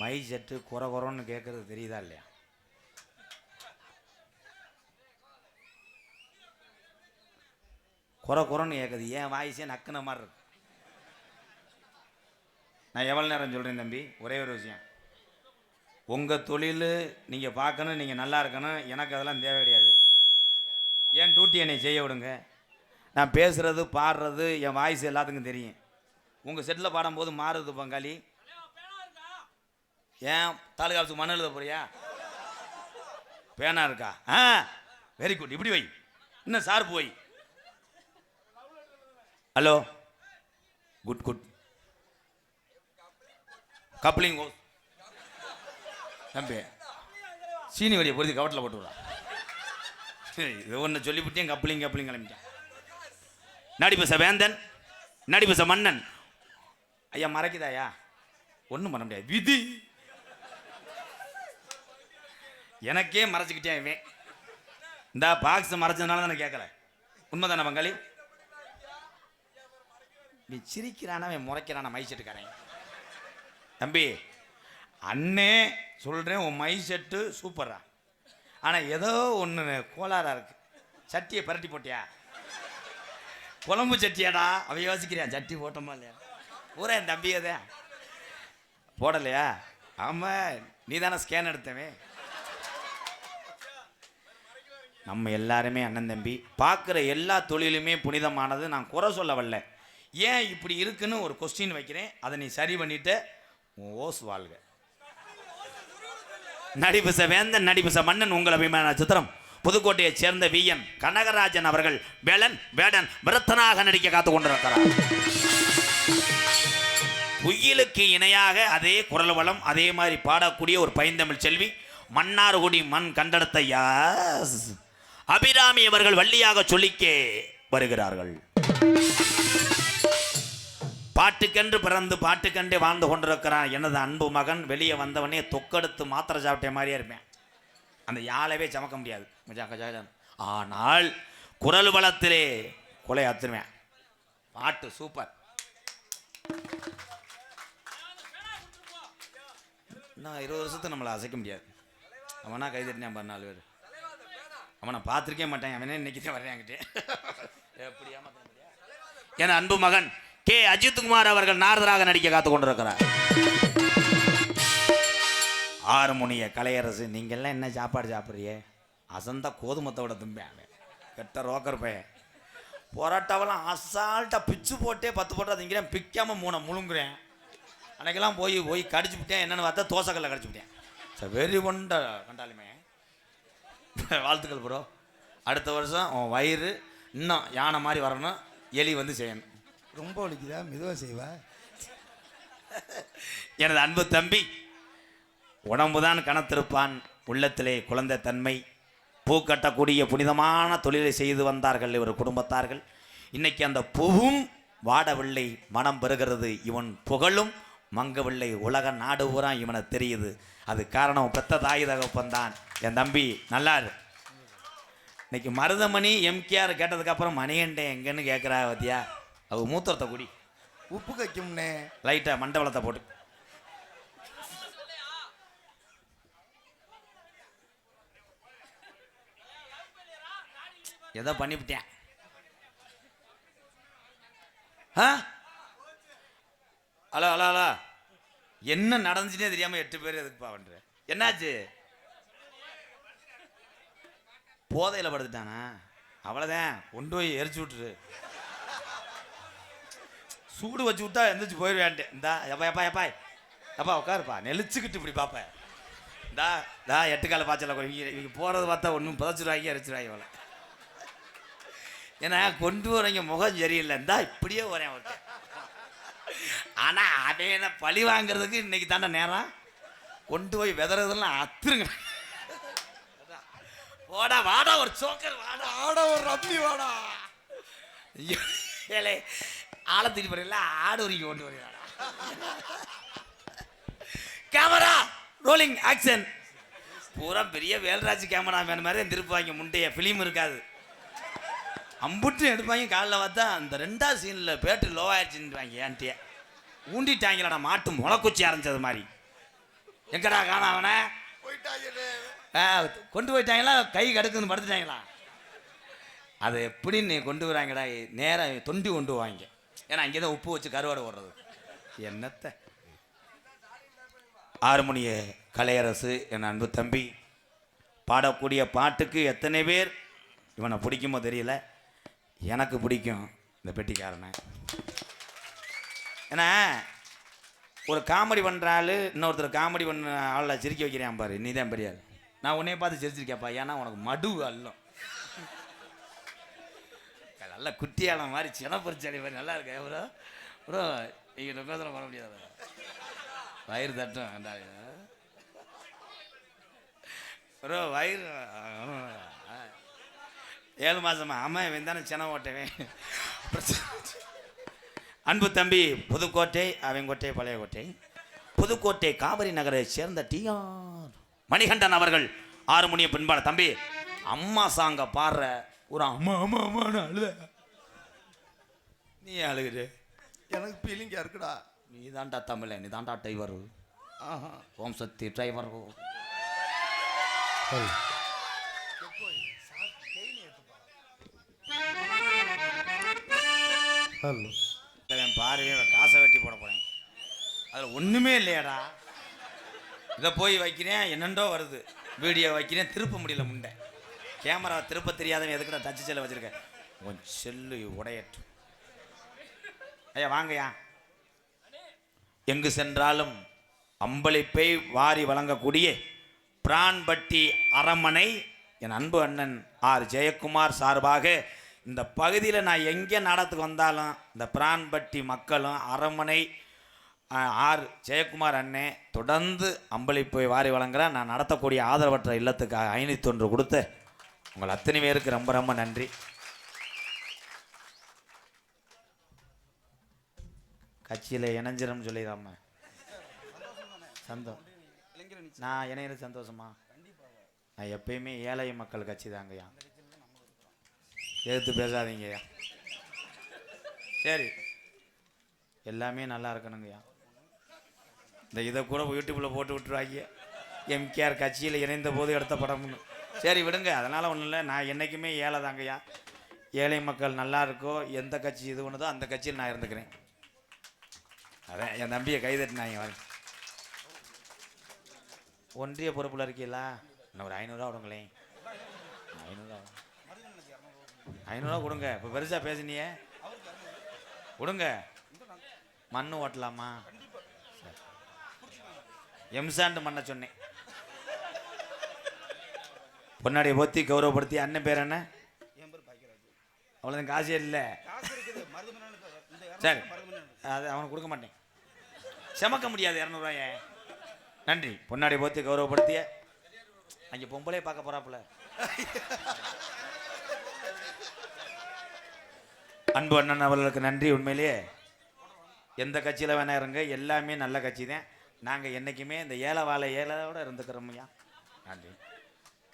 My set குறை குறைன்னு கேட்கறது தெரியுதா இல்லையா? குறை குறைன்னு கேட்குது ஏன் வாய்ஸே நக்குன மாதிரி இருக்கு. நான் எவ்வளோ நேரம் சொல்கிறேன் தம்பி? ஒரே ஒரு விஷயம். உங்கள் தொழில் நீங்கள் பார்க்கணும் நீங்கள் நல்லா இருக்கணும். எனக்கு அதெல்லாம் தேவை கிடையாது. என் டியூட்டி என்னை செய்ய விடுங்க? நான் பேசுகிறது பாடுறது என் வாய்ஸ் எல்லாத்துக்கும் தெரியும். உங்கள் செட்டில் பாடும்போது மாறுது பங்காளி. ஏன் தாலுகா மண் எழுத போறியா? பேனா இருக்கா? ஆ வெரி குட் இப்படி வை. இன்னும் சார் போய் ஹலோ குட் குட் கப்ளிங் ஓ தம்பி சீனி வடியை பொறுத்து கவட்டில் போட்டுவிடா இது ஒன்று சொல்லிவிட்டேன் கப்ளிங் கப்ளிங் கிளம்பிட்டேன். நடிபச வேந்தன் நடிபச மன்னன். ஐயா மறைக்குதாயா? ஒன்றும் பண்ண முடியாது. விதி. எனக்கே மறைச்சிக்கிட்டேன் இவன். இந்த பாக்ஸ் மறைச்சதுனால தானே கேட்கல உண்மைதானே பங்காளி? நீ சிரிக்கிறானா அவன் முறைக்கிறானா மை செட்டுக்காரன் தம்பி அண்ணே சொல்கிறேன் உன் மை செட்டு சூப்பரா ஆனால் ஏதோ ஒன்று கோளாறாக இருக்கு. சட்டியை பரட்டி போட்டியா? குழம்பு சட்டியாடா? அவன் யோசிக்கிறியா சட்டி போட்டோமா இல்லையா? பூரா என் தம்பி அதே. போடலையா? ஆமாம் நீ தானே ஸ்கேன் எடுத்தவன். நம்ம எல்லாருமே அண்ணன் தம்பி பார்க்குற எல்லா தொழிலுமே புனிதமானது. நான் குறை சொல்ல வரல. ஏன் இப்படி இருக்குன்னு ஒரு கொஸ்டின் வைக்கிறேன். அதை நீ சரி பண்ணிட்டு ஓஸ் வாழ்க. நடிபுச வேந்தன் நடிபுச மன்னன் உங்கள் அபிமான நட்சத்திரம் புதுக்கோட்டையைச் சேர்ந்த விஎன் கனகராஜன் அவர்கள் வேலன் வேடன் விரத்தனாக நடிக்க காத்து கொண்டிருக்கிறார். குயிலுக்கு இணையாக அதே குரல் வளம் அதே மாதிரி பாடக்கூடிய ஒரு பைந்தமிழ் செல்வி மன்னார்குடி மண் கண்டடத்தை யாஸ். அபிராமி அவர்கள் வள்ளியாக சொல்லிக்கே வருகிறார்கள். பாட்டுக்கென்று பிறந்து பாட்டுக்கென்றே வாழ்ந்து கொண்டிருக்கிறான். எனது அன்பு மகன்? வெளியே வந்தவனே தொக்கெடுத்து மாத்திரை சாப்பிட்ட மாதிரியே இருப்பேன். அந்த யாழவே சமக்க முடியாது. ஆனால் குரல் வளத்திலே கொலை அத்துருவேன் பாட்டு சூப்பர். இன்னும் இருபது வருஷத்துக்கு நம்மளை அசைக்க முடியாது. அவனா கைதட்டினேன் பாரு நாலு பேர். அவனை பார்த்துருக்கே மாட்டேன் அவனே இன்னைக்கு தான் வர்றேன் என்கிட்ட. எப்படி ஏமாத்த அன்பு மகன் கே. அஜித்குமார் அவர்கள் நாரதராக நடிக்க காத்து கொண்டிருக்கிறார். ஆறுமுனிய கலையரசு நீங்கெல்லாம் என்ன சாப்பாடு சாப்பிட்றியே அசந்தா கோதுமத்தோட தும்பேன் அவன். கெட்ட ரோக்கர் பையன். பொரோட்டாவெல்லாம் அசால்ட்டாக பிச்சு போட்டே பத்து போட்டா திங்கிறேன் பிக்காமல் மூணை முழுங்குறேன். அன்னைக்கெல்லாம் போய் போய் கடிச்சு விட்டேன் என்னென்னு பார்த்தா தோசைக்கல்ல கடிச்சு விட்டேன் வெறி கொண்ட கண்டாலுமே வாழ்த்துக்கள் ப்ரோ அடுத்த வருஷம் உன் வயிறு இன்னும் யானை மாதிரி வரணும். எலி வந்து செய்யணும். ரொம்ப வலிக்குதா? மெதுவாக செய்வா? எனது அன்பு தம்பி உடம்புதான் கனத்திருப்பான். உள்ளத்திலே குழந்தை தன்மை. பூ கட்டக்கூடிய புனிதமான தொழிலை செய்து வந்தார்கள் இவர் குடும்பத்தார்கள். இன்னைக்கு அந்த பூவும் வாடவில்லை. மனம் பெறுகிறது. இவன் புகழும் மங்கவில்லை. உலக நாடு பூரா இவனை தெரியுது. அது காரணம் பெத்த தாய் தகப்பன் என் தம்பி நல்லா இரு இன்னைக்கு மருதமணி எம்கேஆர் கேட்டதுக்கப்புறம் மணிகண்டேன் எங்கன்னு கேட்குறா பத்தியா? அவ மூத்திரத்தை குடி. உப்பு கைக்கும்னே. லைட்டாக மண்டபலத்தை போட்டு. ஏதோ பண்ணிவிட்டேன். ஆ? ஹலோ ஹலோ ஹலோ என்ன நடந்துச்சுனே தெரியாமல் எட்டு பேர் எதுக்குப்பா பண்ற? என்னாச்சு? போதையில படுத்துட்டானா? அவ்வளோதான் கொண்டு போய் எரிச்சு விட்டுரு. சூடு வச்சு விட்டா எந்திரிச்சு போயிடுவேன்ட்டு. இந்தா எப்பா எப்பா எப்பா. எப்பா உட்காருப்பா. நெளிச்சுக்கிட்டு இப்படி பார்ப்பேன் இந்தா தா எட்டு கால பாய்ச்சல இவங்க இவங்க போகிறத பார்த்தா ஒன்றும் புதைச்சிருவாங்க எரிச்சிருவாங்க இவ்வளோ ஏன்னா கொண்டு வரவங்க முகம் சரியில்லை. இந்தா இப்படியே வரேன் அவர்கிட்ட. ஆனால் அவன் பழி வாங்குறதுக்கு இன்னைக்கு தானே நேரம். கொண்டு போய் விதறதெல்லாம் அத்துருங்க. போடா வாடா ஒரு சோக்கர் வாடா. ஆட ஒரு ரம்மி வாடா. ஏலே ஆளை தூக்கி போறீங்களா? ஆடு வரைக்கும் கொண்டு வரீங்களா கேமரா ரோலிங் ஆக்ஷன் பூரா பெரிய வேல்ராஜ் கேமரா மேன் மாதிரி திருப்பாங்க முண்டைய ஃபிலிம் இருக்காது. அம்புட்டு எடுப்பாங்க. காலைல பார்த்தா அந்த ரெண்டாவது சீனில் பேட்டு லோ ஆயிடுச்சுன்னு ஏன்ட்டியே ஊண்டிட்டாங்களாடா மாட்டு முளைக்குச்சி அரைஞ்சது மாதிரி. எங்கடா காணா அவனை? கொண்டு போயிட்டாங்களா? கை கடுக்குன்னு படுத்துட்டாங்களா? அது எப்படி நீ கொண்டு வராங்கடா நேராக தொண்டி கொண்டு வாங்க. ஏன்னா அங்கே தான் உப்பு வச்சு கருவாடை ஓடுறது என்னத்த? ஆறுமணிய கலையரசு என் அன்பு தம்பி பாடக்கூடிய பாட்டுக்கு எத்தனை பேர் இவனை பிடிக்குமோ தெரியல. எனக்கு பிடிக்கும் இந்த பெட்டிக்காரனை. ஏன்னா ஒரு காமெடி பண்ணுற ஆள் இன்னொருத்தர் காமெடி பண்ண ஆளை சிரிக்க வைக்கிறேன் பாரு நீ தான் பெரிய ஆள் நான் உன்னைய பார்த்து சிரிச்சிருக்கேப்பா ஏன்னா உனக்கு மடு அல்லம். நல்ல குட்டியாளம் மாதிரி சினப்பரிச்சாடி மாதிரி நல்லா இருக்கே ப்ரோ. ப்ரோ நீங்கள் நொக்கத்தில் பண்ண முடியாது? வயிறு தட்டும் ப்ரோ வயிறு ஏழு மாதமா அம்மா இவன் தானே சின ஓட்டவேன். அன்பு தம்பி புதுக்கோட்டை அவங்கோட்டை பழைய கோட்டை புதுக்கோட்டை காவிரி நகரை சேர்ந்த டிஆர் மணிகண்டன் அவர்கள் ஆறு மணிய பின்பாட. தம்பி அம்மா சாங்க பாடுற ஒரு அம்மா அம்மா அம்மான்னு அழுத. நீ அழுகுது எனக்கு ஃபீலிங்கா இருக்குடா. நீ தான்டா தமிழ நீ தான்டா டிரைவர் ஆஹா. Om Sakthi driver hello. என் பாருவே காசை வெட்டி போட போறேன். அதில் ஒன்றுமே இல்லையாடா. இதை போய் வைக்கிறேன் என்னெண்டோ வருது. வீடியோ வைக்கிறேன் திருப்ப முடியல முண்டை. கேமரா திருப்ப தெரியாதவன் எதுக்குடா டச்சு செல்ல வச்சிருக்கேன் உன் செல்லு உடையற்று ஐயா வாங்கய்யா. எங்கு சென்றாலும் அம்பளிப்பை வாரி வழங்கக்கூடிய பிரான்பட்டி அரமனை என் அன்பு அண்ணன் ஆர் ஜெயக்குமார் சார்பாக இந்த பகுதியில் நான் எங்கே நாடகத்துக்கு வந்தாலும் இந்த பிரான்பட்டி மக்களும் அரமனை ஆர் ஜெயக்குமார் அண்ணே தொடர்ந்து அம்பளிப்பை வாரி வழங்குறேன் நான் நடத்தக்கூடிய ஆதரவற்ற இல்லத்துக்கு ஐநூற்றி ஒன்று கொடுத்து உங்கள் அத்தனை பேருக்கு ரொம்ப ரொம்ப நன்றி. கட்சியில் இணைஞ்சிரும் சொல்லிடாம சந்தோம் நான் இணையிறது சந்தோஷமா? நான் எப்பயுமே ஏழை மக்கள் கட்சி தாங்கய்யா. எதிர்த்து பேசாதீங்கய்யா சரி. எல்லாமே நல்லா இருக்கணுங்கய்யா இந்த இதை கூட யூடியூப்பில் போட்டு விட்டுருவாங்க. எம்கேஆர் கட்சியில் இணைந்த போது எடுத்த படம்னு. சரி விடுங்க. அதனால் ஒன்றும் இல்லை. நான் என்றைக்குமே ஏழை தாங்கய்யா ஏழை மக்கள் நல்லா இருக்கோ எந்த கட்சி இது ஒன்றுதோ அந்த கட்சியில் நான் இருந்துக்கிறேன். அதான் என் தம்பியை கைதட்டினாங்க வாங்க ஒன்றிய பொறுப்பில் இருக்கீங்களா? இன்னும் ஒரு ஐநூறுரூவா விடுங்களேன் ஐநூறுரூவா ஐநூறுரூவா கொடுங்க. இப்போ பெருசாக பேசினியே. கொடுங்க. மண்ணு ஓட்டலாமா? எம்சாண்டு மண்ணை சொன்னேன். பொன்னாடியை பொத்தி கௌரவப்படுத்தி அண்ணன் பேர் என்ன? அவ்வளோதான் காசே இல்லை. சரி. அது அவனுக்கு கொடுக்க மாட்டேன். செமக்க முடியாது இரநூறுவாய. நன்றி. பொன்னாடி போத்தி கௌரவப்படுத்திய. அங்கே பொம்பளே பார்க்க போறாப்புல. அன்பு அண்ணன் அவர்களுக்கு நன்றி உண்மையிலேயே. எந்த கட்சியில் வேணா இருங்க எல்லாமே நல்ல கட்சி தான் நாங்கள் என்றைக்குமே இந்த ஏழை வாழை ஏழையோட இருந்துக்கிறோம்யா நன்றி.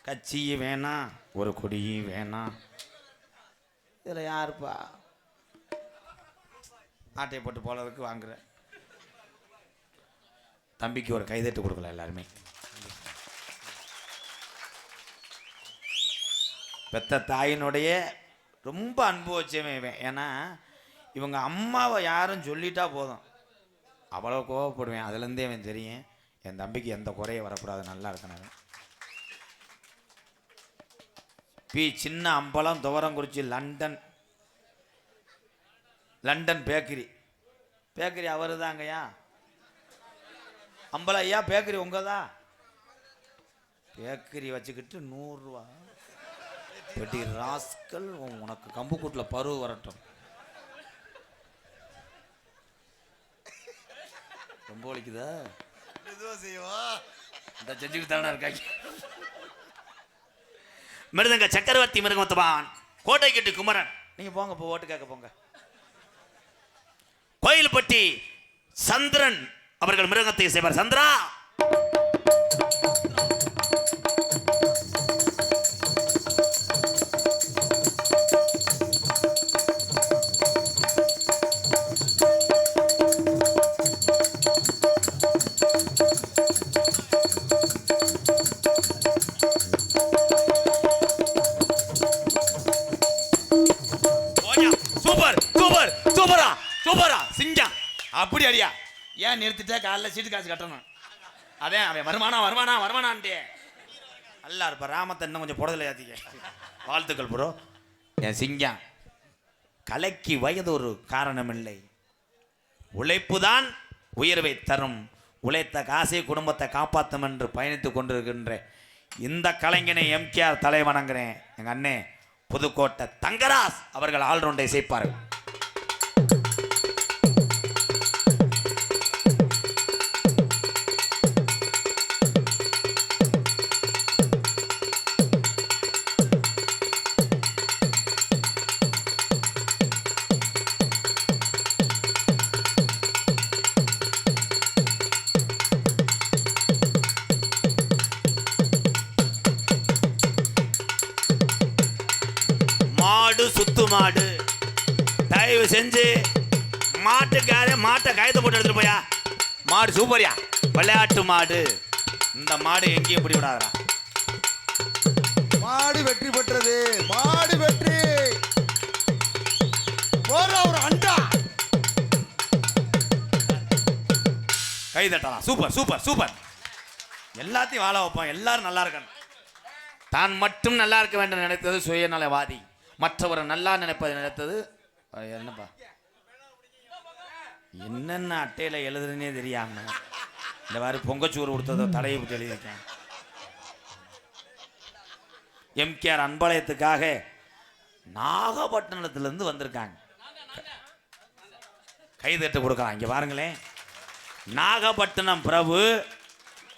கட்சியும் வேணாம் ஒரு கொடியும் வேணாம் இதில் யாருப்பா? ஆட்டையை போட்டு போலருக்கு வாங்குறேன் தம்பிக்கு ஒரு கைதட்டு கொடுக்கல எல்லாருமே. பெத்த தாயினுடைய ரொம்ப அன்பு வச்சவன் இவன். ஏன்னா இவங்க அம்மாவை யாரும் சொல்லிட்டா போதும். அவ்வளோ கோவப்படுவேன். அதுலேருந்தே அவன் தெரியும் என் தம்பிக்கு எந்த குறையும் வரக்கூடாது. நல்லா இருக்கணும். P Chinna Ambalam Thuvarankurichi London. London bakery. Bakery அவரு தாங்கய்யா அம்பலம் ஐயா பேக்கரி உங்கதா? பேக்கரி வச்சுக்கிட்டு நூறுரூவா. பெட்டி ராஸ்கல் உன் உனக்கு கம்புக்கூட்டில் பருவு வரட்டும். ரொம்ப வலிக்குதா? செய்வா இந்த செஞ்சுக்கிட்டு தானே இருக்காங்க. மிருதங்க சக்கரவர்த்தி மிருகமத்துவான் கோட்டை கட்டி குமரன். நீங்க போங்க போ ஓட்டு கேட்க போங்க. கோயில்பட்டி சந்திரன் அவர்கள் மிருகத்தை செய்வார் சந்திரா! ஏன் நிறுத்திட்டா காலைல சீட்டு காசு கட்டணும். அதே அவன் வருமானம் வருமானம் வருமானான்ட்டே நல்லா இருப்பா. ராமத்தை இன்னும் கொஞ்சம் புடதில் ஏற்றிக்க வாழ்த்துக்கள் ப்ரோ என் சிங்கம். கலைக்கு வயது ஒரு காரணமில்லை. உழைப்புதான் உயர்வை தரும். உழைத்த காசை குடும்பத்தை காப்பாற்றும் என்று பயணித்து கொண்டிருக்கின்ற இந்த கலைஞனை எம்கேஆர் தலை வணங்குறேன் எங்க அண்ணே புதுக்கோட்டை தங்கராஸ் அவர்கள் ஆல்ரவுண்டை இசைப்பார்கள். மாடு. தயவு செஞ்சு மாட்டுக்கார மாட்டை கயத்தை போட்டு எடுத்துட்டு போயா மாடு சூப்பர்யா. விளையாட்டு மாடு. இந்த மாடு எங்கேயும் பிடி விடாதடா. மாடு வெற்றி பெற்றது. மாடு வெற்றி. போற ஒரு அண்டா. கை தட்டலாம் சூப்பர் சூப்பர் சூப்பர். எல்லாத்தையும் வாழ வைப்போம். எல்லாரும் நல்லா இருக்கணும். தான் மட்டும் நல்லா இருக்க வேண்டும் நினைத்தது சுயநலவாதி. மற்றவரை நல்லா நினைப்பதை நினைத்தது என்னப்பா? என்னென்ன அட்டையில் எழுதுறதுனே தெரியாம. இந்த மாதிரி பொங்கச்சூறு கொடுத்ததோ தடையை விட்டு எழுதியிருக்கேன் எம்கேஆர் அன்பாளையத்துக்காக நாகப்பட்டினத்திலிருந்து வந்திருக்காங்க. கை தட்டு கொடுக்கலாம். இங்கே பாருங்களேன். நாகப்பட்டினம் பிரபு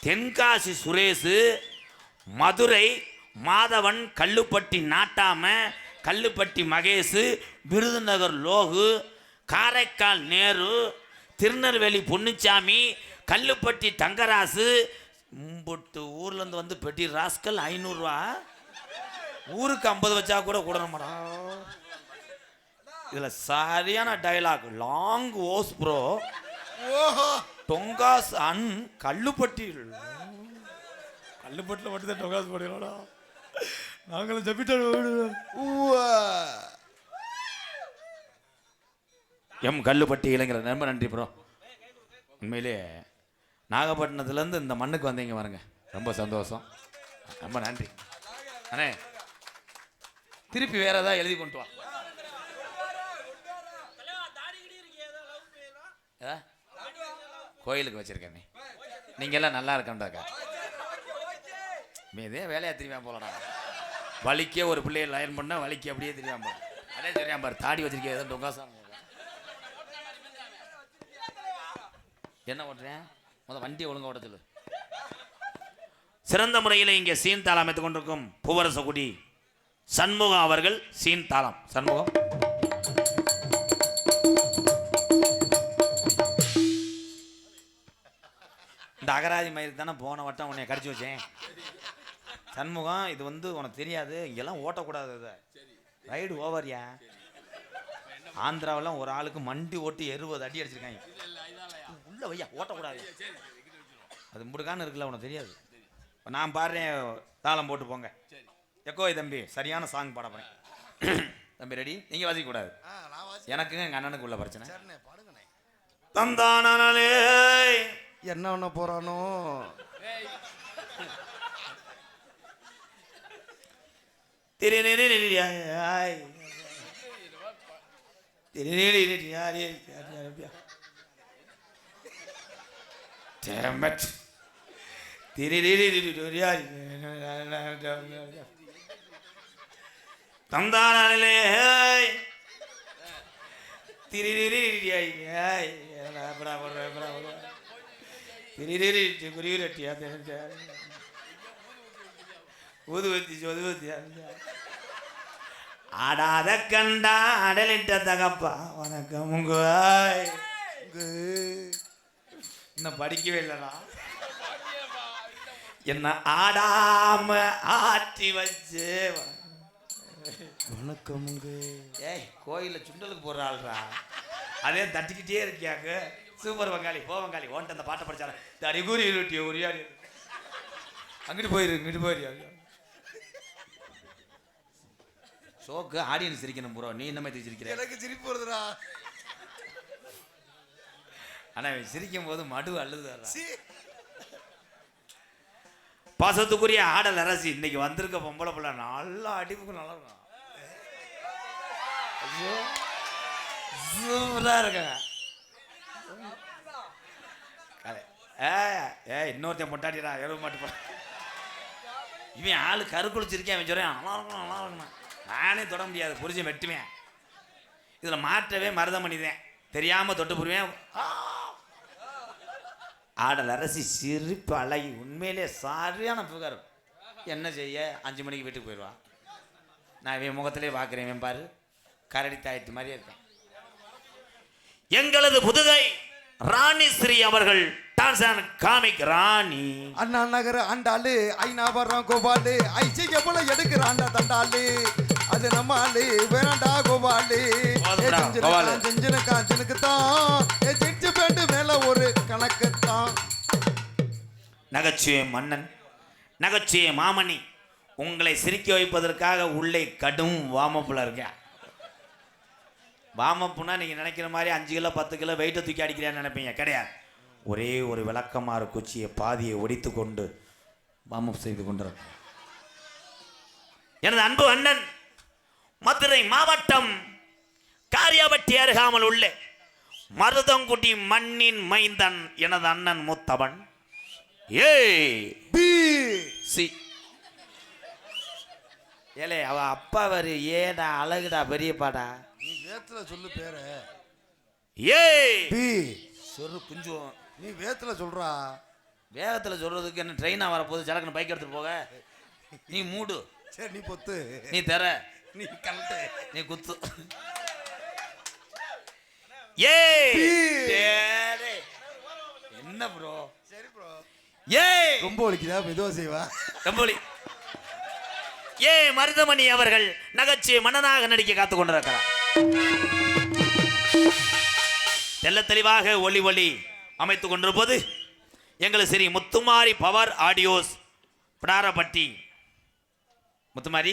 தென்காசி சுரேஷு மதுரை மாதவன் கல்லுப்பட்டி நாட்டாம கல்லுப்பட்டி மகேஷு விருதுநகர் லோகு காரைக்கால் நேரு திருநெல்வேலி பொன்னுச்சாமி கல்லுப்பட்டி தங்கராசு. மும்பட்டு ஊர்லேருந்து வந்து பெட்டி ராஸ்கல் ஐநூறுரூவா ஊருக்கு ஐம்பது வச்சா கூட கூடணுமாடா. இதில் சரியான டயலாக் லாங் ஓஸ் ப்ரோ ஓஹோ. டொங்காஸ் அன் கல்லுப்பட்டி. கல்லுப்பட்டில் மட்டும் தான் டொங்காஸ் போடுங்களா நாங்களும் ஜப்பிட்டோம் ஊவா. எம் கல்லுப்பட்டி இளைஞர் ரொம்ப நன்றி ப்ரோ உண்மையிலே நாகப்பட்டினத்துலேருந்து இந்த மண்ணுக்கு வந்தீங்க பாருங்க. ரொம்ப சந்தோஷம். ரொம்ப நன்றி. அண்ணே திருப்பி வேற ஏதாவது எழுதி கொண்டு வா? கோயிலுக்கு வச்சிருக்கேன் நீங்க எல்லாம் நல்லா இருக்கண்டாக்கா இதே வேலையா தெரியாம போலடா. வலிக்க ஒரு பிள்ளைய லைன் பண்ணா வலிக்க அப்படியே தெரியாம போல அதே தெரியாம பாரு தாடி வச்சிருக்கேன் ஏதோ டொங்காசாமி என்ன ஓட்டுறேன்? முத வண்டி ஒழுங்கா ஓட்ட சொல்லு. சிறந்த முறையில் இங்கே சீன் தாளம் அமைத்துக் கொண்டிருக்கும் பூவரசகுடி சண்முகம் அவர்கள் சீன் தாளம். சண்முகம் இந்த அகராதி மயிர் தானே போன வட்டம் உன்னை கடிச்சு வச்சேன். சண்முகம் இது வந்து உனக்கு தெரியாது இங்கெல்லாம் ஓட்டக்கூடாது இதை. ரைடு ஓவர்யா ஆந்திராவெல்லாம் ஒரு ஆளுக்கு மண்டி ஓட்டி எழுபது அடி அடிச்சிருக்காங்க. உள்ள வையா? ஓட்டக்கூடாது. அது முடுக்கான்னு இருக்குல்ல உனக்கு தெரியாது. இப்ப நான் பாடுறேன் தாளம் போட்டு போங்க. எக்கோய் தம்பி சரியான சாங் பாட போறேன். தம்பி ரெடி நீங்க வாசிக்க கூடாது ஆ, நான் வாசி- எனக்குங்க எங்க அண்ணனுக்கு உள்ள பிரச்சனை. தந்தானே என்ன பண்ண போறானோ? திருநெறியாய் Damn தந்தானே குறியூரட்டியா ஊதுவத்தி சொதுவத்தி ஆடாத கண்டா அடலிட்ட தகப்பா. வணக்கம் உங்க இன்னும் படிக்கவே இல்லடா. என்ன ஆடாம ஆட்டி வச்சு. வணக்கமுங்க ஏய் கோயிலில் சுண்டலுக்கு போடுற ஆள்றா அதே தட்டிக்கிட்டே இருக்கியாக்கு சூப்பர் வங்காளி போ வங்காளி ஓன்ட்டு அந்த பாட்டை படிச்சால தடி கூறி இருட்டியோ உரியாடி. அங்கிட்டு போயிரு இங்கிட்டு போயிரு. ஷோக்கு ஆடியன்ஸ் சிரிக்கணும் ப்ரோ நீ என்ன மாதிரி சிரிக்கிற? எனக்கு சிரிப்பு வருதுடா. ஆனா இவன் சிரிக்கும் போது மடு அழுது. பாசத்துக்குரிய ஆடல் அரசி இன்னைக்கு வந்திருக்க பொம்பளை பிள்ளை நல்லா அடிப்புக்கு நல்லா இருக்கும் ஐயோ, சூப்பரா இருக்காங்க. ஏ ஏ இன்னொருத்தன் பொட்டாடிடா எருவு மாட்டு இவன் ஆளு கருக்குளிச்சிருக்கேன் அவன் சொல்றேன் நல்லா இருக்கணும் நல்லா இருக்கணும். நானே தொட முடியாது புரிஞ்சு வெட்டுவேன். இதில் மாற்றவே மருதம் பண்ணிடுவேன். தெரியாமல் தொட்டு புரிவேன் ஆ! ஆடல் அரசி சிரிப்பு அழகி உண்மையிலே சரியான புகார். என்ன செய்ய? அஞ்சு மணிக்கு வீட்டுக்கு போயிடுவான். நான் இவன் முகத்திலே பார்க்குறேன் இவன் பாரு. கரடி தாயத்து மாதிரியே இருக்கான். எங்களது புதுகை ராணி ஸ்ரீ அவர்கள் டான்சான் காமிக் ராணி. அண்ணா நகர ஆண்டாளு ஐநாபரம் கோபாலு ஐசிக்க போல எடுக்கிறாண்டா தண்டாளு. அது நம்ம ஆளு வேணாண்டா கோபாலு. போதும்டா, கோபாலு. செஞ்சுனு காஞ்சனுக்கு தான் ஏ செஞ்சு பேண்டு மேல ஒரு கணக்கு தான் நகைச்சுவை மன்னன் நகைச்சுவை மாமணி உங்களை சிரிக்க வைப்பதற்காக உள்ளே கடும் வாமப்புல இருக்கேன் வாமப்புனா நீங்கள் நினைக்கிற மாதிரி அஞ்சு கிலோ பத்து கிலோ வெயிட்டை தூக்கி அடிக்கிறேன்னு நினைப்பீங்க கிடையாது. ஒரே ஒரு விளக்கமாறு குச்சியை பாதியை ஒடித்து கொண்டு வாமப் செய்து கொண்டிருக்கேன் எனது அன்பு அண்ணன் மதுரை மாவட்டம் காரியாபட்டி அருகாமல் உள்ள. மருதங்குடி மண்ணின் மைந்தன் எனது அண்ணன் முத்தவன். ஏய்! பி. சி. ஏலே அவ அப்பா வரு ஏடா அழகுடா பெரியப்பாடா. நீ வேத்துல சொல்லு பேர. ஏய்! பி. சொரு குஞ்சுவோம். நீ வேத்துல சொல்றா. வேகத்தில் சொல்றதுக்கு என்ன ட்ரெயினாக வரப்போகுது? சடக்குன்னு பைக் எடுத்துட்டு போக. நீ மூடு. சரி நீ பொத்து. நீ தர. நீ குத்து. ஏய்! பீ. டேடே. என்ன ப்ரோ சரி ப்ரோ ஏய்! ரொம்ப ஒழிக்குதா மெதுவா செய்வா. கம்போலி ஏ மருதமணி அவர்கள் நகைச்சுவை மன்னனாக நடிக்க காத்து கொண்டிருக்கிறார். தெள்ள தெளிவாக ஒளி ஒளி அமைத்துக் கொண்டிருப்பது எங்கள் ஸ்ரீ முத்துமாரி பவர் ஆடியோஸ் பிடாரப்பட்டி முத்துமாரி